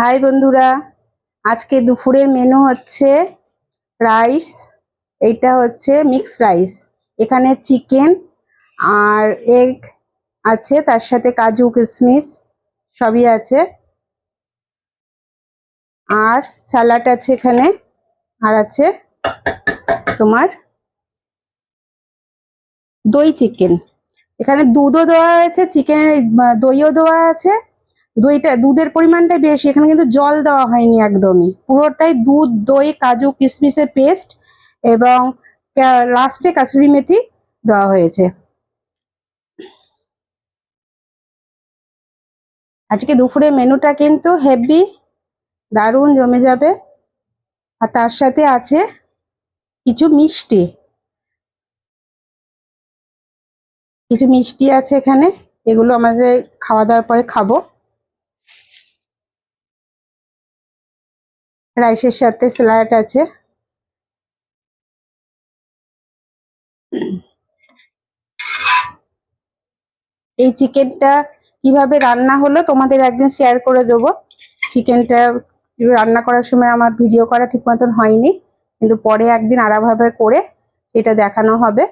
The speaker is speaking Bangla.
হাই বন্ধুরা, আজকে দুপুরের মেনু হচ্ছে রাইস এইটা হচ্ছে মিক্স রাইস এখানে চিকেন আর এগ আছে, তার সাথে কাজু কিশমিশ সবই আছে। আর স্যালাড আছে এখানে, আর আছে তোমার দই চিকেন এখানে দুধও দেওয়া হয়েছে চিকেনের দইও দেওয়া আছে। দইটা, দুধের পরিমাণটাই বেশি, এখানে কিন্তু জল দেওয়া হয়নি একদমই। পুরোটাই দুধ, দই, কাজু, কিশমিশের পেস্ট এবং লাস্টে কাসুরি মেথি দেওয়া হয়েছে। আজকে দুপুরের মেনুটা কিন্তু হেভি, দারুণ জমে যাবে। আর তার সাথে আছে কিছু মিষ্টি। কিছু মিষ্টি আছে এখানে, এগুলো আমাদের খাওয়া দাওয়ার পরে খাব। রাইসের সাথে স্যালাড আছে। এই চিকেনটা কীভাবে রান্না হলো তোমাদের একদিন শেয়ার করে দেবো। চিকেনটা রান্না করার সময় আমার ভিডিও করা ঠিক মতন হয়নি, কিন্তু পরে একদিন আলাদাভাবে করে সেটা দেখানো হবে।